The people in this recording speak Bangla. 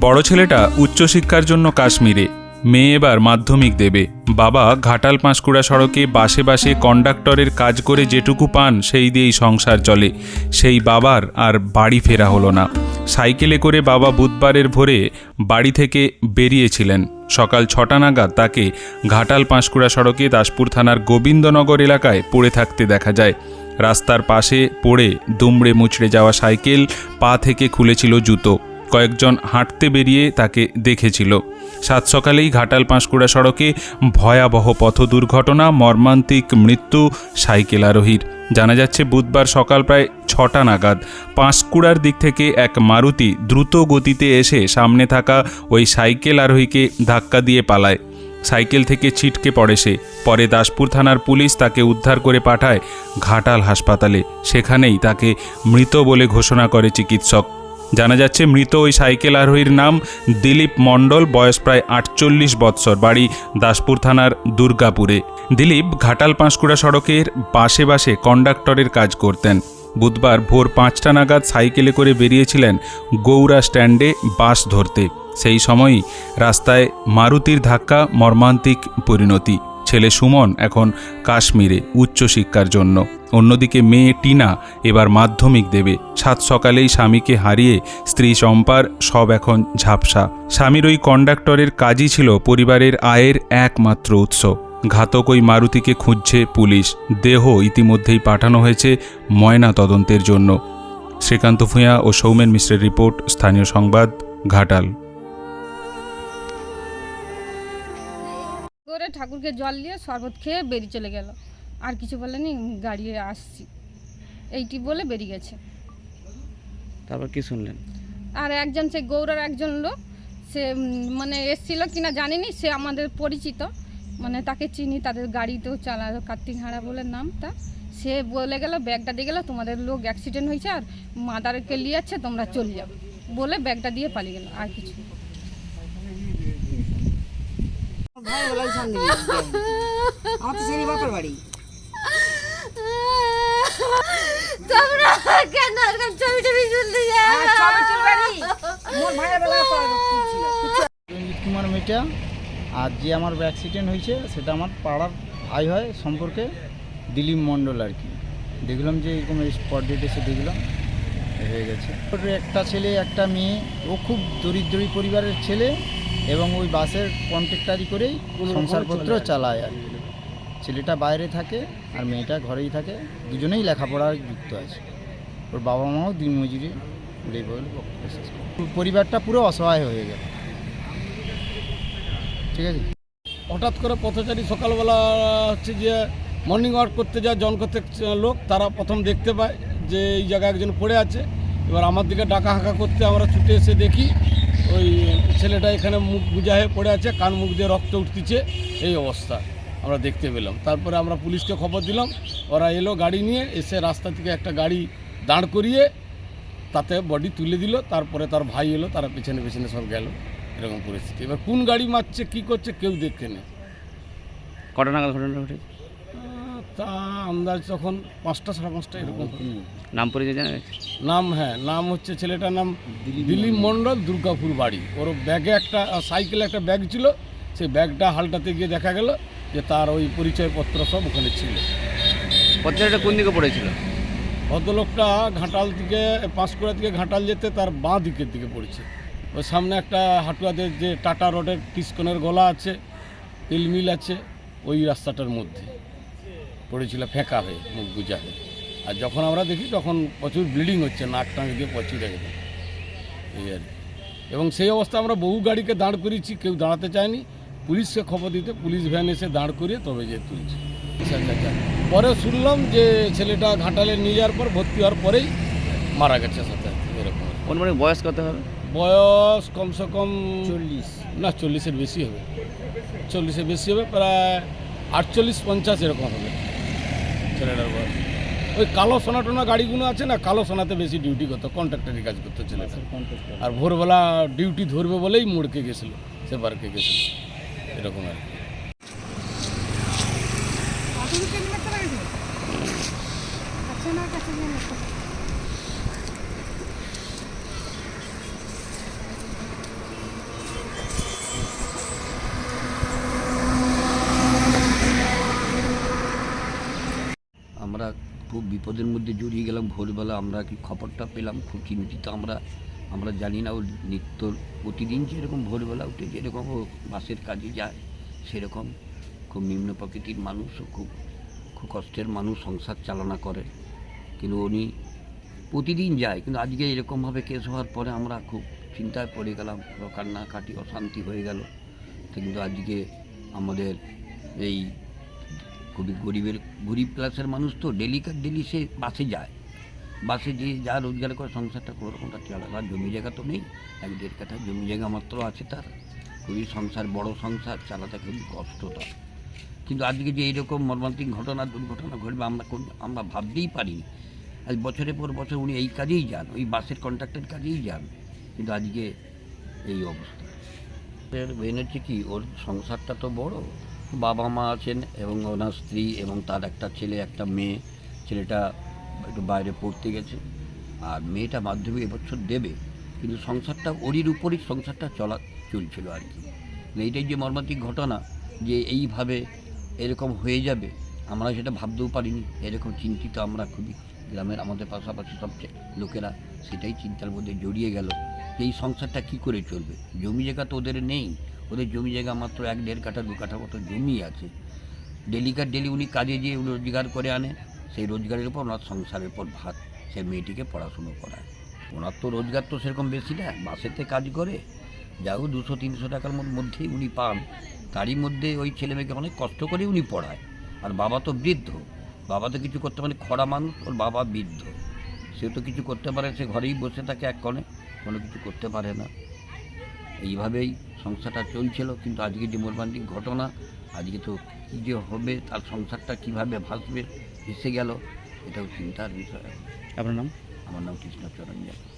বড় ছেলেটা উচ্চশিক্ষার জন্য কাশ্মীরে, মেয়ে এবার মাধ্যমিক দেবে। বাবা ঘাটাল পাঁশকুড়া সড়কে বাসে বাসে কন্ডাক্টরের কাজ করে যেটুকু পান সেই দিয়েই সংসার চলে। সেই বাবার আর বাড়ি ফেরা হলো না। সাইকেলে করে বাবা বুধবারের ভোরে বাড়ি থেকে বেরিয়েছিলেন। সকাল ছটা নাগাদ তাকে ঘাটাল পাঁশকুড়া সড়কে দাসপুর থানার গোবিন্দনগর এলাকায় পড়ে থাকতে দেখা যায়। রাস্তার পাশে পড়ে দুমড়ে মুচড়ে যাওয়া সাইকেল পা থেকে খুলেছিল জুতো। কয়েকজন হাঁটতে বেরিয়ে তাকে দেখেছিল। সাত সকালেই ঘাটাল পাঁশকুড়া সড়কে ভয়াবহ পথ দুর্ঘটনা মর্মান্তিক মৃত্যু, সাইকেল আরোহীর। জানা যাচ্ছে, বুধবার সকাল প্রায় ছটা নাগাদ পাঁশকুড়ার দিক থেকে এক মারুতি দ্রুত গতিতে এসে সামনে থাকা ওই সাইকেল আরোহীকে ধাক্কা দিয়ে পালায়। সাইকেল থেকে ছিটকে পড়ে সে। পরে দাসপুর থানার পুলিশ তাকে উদ্ধার করে পাঠায় ঘাটাল হাসপাতালে। সেখানেই তাকে মৃত বলে ঘোষণা করে চিকিৎসক। জানা যাচ্ছে, মৃত ওই সাইকেল আরোহীর নাম দিলীপ মণ্ডল, বয়স প্রায় আটচল্লিশ বৎসর, বাড়ি দাসপুর থানার দুর্গাপুরে। দিলীপ ঘাটাল পাঁশকুড়া সড়কের বাসে বাসে কন্ডাক্টরের কাজ করতেন। বুধবার ভোর পাঁচটা নাগাদ সাইকেলে করে বেরিয়েছিলেন গৌড়া স্ট্যান্ডে বাস ধরতে। সেই সময়ই রাস্তায় মারুতির ধাক্কা, মর্মান্তিক পরিণতি। ছেলে সুমন এখন কাশ্মীরে উচ্চশিক্ষার জন্য। অন্যদিকে মেয়ে টিনা এবার মাধ্যমিক দেবে। সাত সকালেই স্বামীকে হারিয়ে স্ত্রী চম্পার সব এখন ঝাপসা। স্বামীর ওই কন্ডাক্টরের কাজই ছিল পরিবারের আয়ের একমাত্র উৎস। ঘাতক ওই মারুতিকে খুঁজছে পুলিশ। দেহ ইতিমধ্যেই পাঠানো হয়েছে ময়না তদন্তের জন্য। শ্রীকান্ত ভূঁয়া ও সৌমেন মিশ্রের রিপোর্ট, স্থানীয় সংবাদ, ঘাটাল। করে ঠাকুরকে জল দিয়ে শরবত খেয়ে বেরিয়ে চলে গেল। আর কিছু বলেনি গাড়ি আসছি। এইটি বলে বেরিয়ে গেছে। তারপর কি শুনলেন? আর একজন সে গৌড়ার একজন লোক সে মানে এসছিল কিনা জানিনি সে আমাদের পরিচিত। মানে তাকে চিনি তাদের গাড়িতেও চালা কার্তিক হাঁড়া বলে নাম তা সে বলে গেল ব্যাগটা দিয়ে গেল তোমাদের লোক অ্যাক্সিডেন্ট হয়েছে আর মাদারকে নিয়ে যাচ্ছে তোমরা চলে যাও। বলে ব্যাগটা দিয়ে পালিয়ে গেল আর কিছু না। ভাই বলাই সামনে আমার তো সেই বাপের বাড়ি। তোমরা কেন এরকম ছবি টবি তুলতে যাও? আর ছবি তুলবানি মোর ভাইয়ের বেলা রঞ্জিত কুমার মিটা আর যে আমার অ্যাক্সিডেন্ট হয়েছে সেটা আমার পাড়ার ভাই হয় সম্পর্কে দিলীপ মণ্ডল আর কি। দেখলাম যে এরকম স্পট ডেট এসে দেখলাম হয়ে গেছে। একটা ছেলে একটা মেয়ে ও খুব দরিদ্রী পরিবারের ছেলে এবং ওই বাসের কন্ট্রাক্টারি করেই সংসারপত্র চালায় আর কি। ছেলেটা বাইরে থাকে আর মেয়েটা ঘরেই থাকে। দুজনেই লেখাপড়ায় যুক্ত আছে। ওর বাবা মাও দিনমজুরি পরিবারটা পুরো অসহায় হয়ে গেল। ঠিক আছে? হঠাৎ করে পথচারী সকালবেলা হচ্ছে যে মর্নিং ওয়াক করতে যায় জন করতে লোক। তারা প্রথম দেখতে পায় যে এই জায়গায় একজন পড়ে আছে। এবার আমার দিকে ডাকা হাঁকা করতে আমরা ছুটে এসে দেখি ওই ছেলেটা এখানে মুখ গুজা হয়ে পড়ে আছে, কান মুখ দিয়ে রক্ত উঠতেছে, এই অবস্থা আমরা দেখতে পেলাম। তারপরে আমরা পুলিশকে খবর দিলাম, ওরা এলো গাড়ি নিয়ে, এসে রাস্তা থেকে একটা গাড়ি দাঁড় করিয়ে তাতে বডি তুলে দিল, তারপরে তার ভাই এলো, তারা পেছনে পেছনে সব গেল, এরকম পরিস্থিতি। এবার কোন গাড়ি মারছে, কি করছে, কেউ দেখতে নেই। কটা নাগাদ ঘটনাটা ঘটেছে? তা আন্দাজ তখন পাঁচটা সাড়ে পাঁচটা এরকম নাম পরিচয় জানা গেছে? নাম হ্যাঁ নাম হচ্ছে ছেলেটার নাম দিলীপ মণ্ডল। দুর্গাপুর বাড়ি। ওর ব্যাগে একটা সাইকেলে একটা ব্যাগ ছিল। সেই ব্যাগটা হালটাতে গিয়ে দেখা গেল যে তার ওই পরিচয়পত্র সব ওখানে ছিল। পথচারীটা কোন দিকে পড়েছিল? ভদ্রলোকটা ঘাটাল থেকে পাঁশকুড়া থেকে ঘাটাল যেতে তার বাঁ দিকের দিকে পড়েছে। ওই সামনে একটা হাটুয়াদের যে টাটা রোডের টিস্কনের গলা আছে তেল মিল আছে ওই রাস্তাটার মধ্যে। পড়েছিল ফেঁকা হয়ে মুখ গুজা হয়ে। আর যখন আমরা দেখি তখন প্রচুর ব্লিডিং হচ্ছে নাক টাক দিয়ে পচি রেখে এই আর কি। এবং সেই অবস্থা আমরা বহু গাড়িকে দাঁড় করিয়েছি কেউ দাঁড়াতে চায়নি। পুলিশকে খবর দিতে পুলিশ ভ্যান এসে দাঁড় করিয়ে তবে যে তুলছে। পরে শুনলাম যে ছেলেটা ঘাটালে নিয়ে যাওয়ার পর ভর্তি হওয়ার পরেই মারা গেছে সাথে এরকম। অনুমানিক মানে বয়স কত হবে? বয়স কমসে কম চল্লিশ। না চল্লিশের বেশি হবে। চল্লিশের বেশি হবে প্রায় আটচল্লিশ পঞ্চাশ এরকম হবে। ছেলেটার বয়স ওই কালো সোনা টোনা গাড়িগুলো আছে না কালো সোনাতে বেশি ডিউটি করতো কন্ট্রাক্টারি কাজ করতো ছেলেটা আর ভোরবেলা ডিউটি ধরবে বলেই মোড়কে গেছিল সে পার্কে গেছিল। এরকম আর কি। বিপদের মধ্যে জড়িয়ে গেলাম। ভোরবেলা আমরা কি খবরটা পেলাম? খুব চিন্তিত আমরা। আমরা জানি না ও নিত্য প্রতিদিন যেরকম ভোরবেলা উঠে যেরকম ও বাসের কাজে যায়, সেরকম খুব নিম্ন প্রকৃতির মানুষ খুব খুব কষ্টের মানুষ সংসার চালনা করে। কিন্তু উনি প্রতিদিন যায়। কিন্তু আজকে এরকমভাবে কেস হওয়ার পরে আমরা খুব চিন্তায় পড়ে গেলাম। কান্নাকাটি অশান্তি হয়ে গেল। কিন্তু আজকে আমাদের এই খুবই গরিবের গরিব ক্লাসের মানুষ তো ডেলিকার ডেলি সে বাসে যায়। বাসে যে যা রোজগার করে সংসারটা কোনো রকমটা চালায় আর জমি জায়গা তো নেই। এক দেড় কাঠা জমি জায়গা মাত্র আছে তার। খুবই সংসার, বড় সংসার, চালাতে খুবই কষ্ট তার। কিন্তু আজকে যে এইরকম মর্মান্তিক ঘটনা, দুর্ঘটনা ঘটবে, আমরা কোন আমরা ভাবতেই পারিনি। আজ বছরের পর বছর উনি এই কাজেই যান, ওই বাসের কন্ট্রাক্টের কাজেই যান। কিন্তু আজকে এই অবস্থা। হচ্ছে কি, ওর সংসারটা তো বড়। বাবা মা আছেন এবং ওনার স্ত্রী এবং তার একটা ছেলে, একটা মেয়ে। ছেলেটা একটু বাইরে পড়তে গেছে। আর মেয়েটা মাধ্যমিক এবছর দেবে। কিন্তু সংসারটা ওরির উপরই সংসারটা চলা, চলছিল আর কি। এইটাই যে মর্মান্তিক ঘটনা, যে এইভাবে এরকম হয়ে যাবে, আমরা সেটা ভাবতেও পারিনি। এরকম চিন্তিত আমরা খুবই। গ্রামের আমাদের পাশাপাশি সবচেয়ে লোকেরা সেটাই চিন্তার মধ্যে জড়িয়ে গেল এই সংসারটা কি করে চলবে? জমি জায়গা তো ওদের নেই। ওদের জমি জায়গা মাত্র এক দেড় কাঠা, দু কাঠা মতো জমি আছে। ডেলিকার ডেলি উনি কাজে উনি রোজগার করে আনে। সেই রোজগারের উপর ওনার সংসারের উপর ভাত সে মেয়েটিকে পড়াশুনো করায়। ওনার তো রোজগার তো সেরকম বেশি না, বাসেতে কাজ করে। যা হোক দুশো, তিনশো টাকার মধ্যেই উনি পান। তারই মধ্যে ওই ছেলে মেয়েকে অনেক কষ্ট করে উনি পড়ায়। আর বাবা তো বৃদ্ধ। বাবা তো কিছু করতে পারে খরা মানুষ, ওর বাবা বৃদ্ধ। সে তো কিছু করতে পারে, সে ঘরেই বসে থাকে এক কোণে। কোনো কিছু করতে পারে না। এইভাবেই সংসারটা চলছিল কিন্তু আজকে যে মর্মান্তিক ঘটনা আজকে তো কী যে হবে তার সংসারটা কীভাবে ভাসবে ভেসে গেল এটাও চিন্তার বিষয়। আপনার নাম? আমার নাম কৃষ্ণচরণ যাদব।